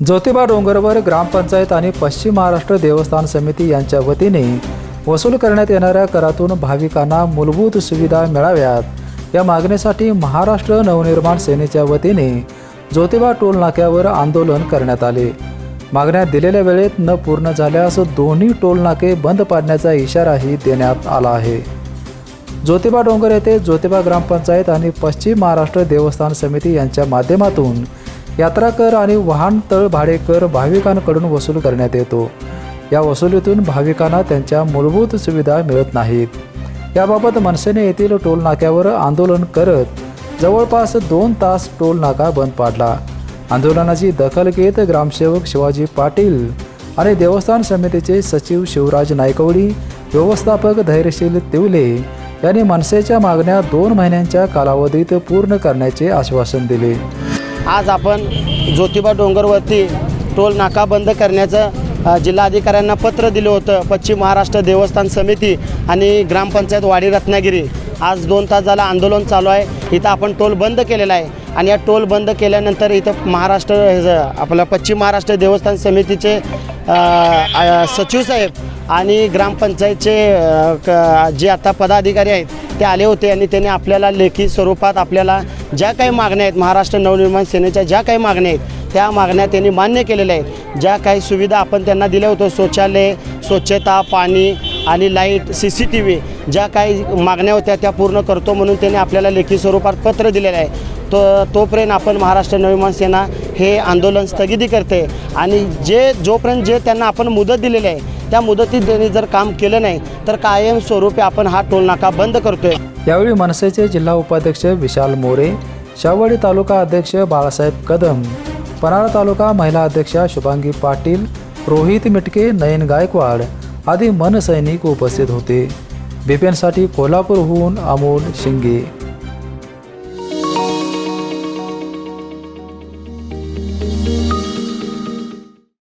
ज्योतिबा डोंगरवर ग्रामपंचायत आणि पश्चिम महाराष्ट्र देवस्थान समिती यांच्या वतीने वसूल करण्यात येणाऱ्या करातून भाविकांना मूलभूत सुविधा मिळाव्यात. या मागणीसाठी महाराष्ट्र नवनिर्माण सेनेच्या वतीने ज्योतिबा टोल नाक्यावर आंदोलन करण्यात आले. मागण्या दिलेल्या वेळेत न पूर्ण झाल्यास दोन्ही टोल नाके बंद पाडण्याचा इशाराही देण्यात आला आहे. ज्योतिबा डोंगर येथे ज्योतिबा ग्रामपंचायत आणि पश्चिम महाराष्ट्र देवस्थान समिती यांच्या माध्यमातून यात्रा कर आणि वाहनतळ भाडे कर भाविकांकडून वसूल करण्यात येतो. या वसुलीतून भाविकांना त्यांच्या मूलभूत सुविधा मिळत नाहीत. याबाबत मनसेने येथील टोल नाक्यावर आंदोलन करत जवळपास दोन तास टोल नाका बंद पाडला. आंदोलनाची दखल घेत ग्रामसेवक शिवाजी पाटील आणि देवस्थान समितीचे सचिव शिवराज नायकवडी व्यवस्थापक धैर्यशील तिवले यांनी मनसेच्या मागण्या दोन महिन्यांच्या कालावधीत पूर्ण करण्याचे आश्वासन दिले. आज आपण ज्योतिबा डोंगरवरती टोल नाका बंद करण्याचं जिल्हाधिकाऱ्यांना पत्र दिलं होतं. पश्चिम महाराष्ट्र देवस्थान समिती आणि ग्रामपंचायत वाडी रत्नागिरी. आज दोन तास झालं आंदोलन चालू आहे. इथं आपण टोल बंद केलेला आहे. आणि या टोल बंद केल्यानंतर इथं महाराष्ट्र आपलं पश्चिम महाराष्ट्र देवस्थान समितीचे सचिव साहेब आणि ग्रामपंचायतचे क- जे आता पदाधिकारी आहेत ते आले होते आणि त्यांनी आपल्याला लेखी स्वरूपात आपल्याला ज्या काही मागण्या आहेत महाराष्ट्र नवनिर्माण सेनेच्या ज्या काही मागण्या आहेत त्या मागण्या त्यांनी मान्य केलेल्या आहेत. ज्या काही सुविधा आपण त्यांना दिल्या होत्या शौचालय स्वच्छता पाणी आणि light C C T V ज्या काही मागण्या होत्या त्या पूर्ण करतो म्हणून त्यांनी आपल्याला लेखी स्वरूपात पत्र दिलेलं आहे. तो तोपर्यंत आपण महाराष्ट्र नवनिर्माण सेना हे आंदोलन स्थगिती करते आणि जे जोपर्यंत जे त्यांना आपण मुदत दिलेली आहे त्या मुदतीत त्यांनी जर काम केलं नाही तर कायमस्वरूपी आपण हा टोल नाका बंद करतोय. यावेळी मनसेचे जिल्हा उपाध्यक्ष विशाल मोरे शावडी तालुका अध्यक्ष बाळासाहेब कदम पन्हाळा तालुका महिला अध्यक्षा शुभांगी पाटील रोहित मिटके नयन गायकवाड आदी मनसैनिक उपस्थित होते. बिपेनसाठी कोल्हापूरहून अमोल शिंगे.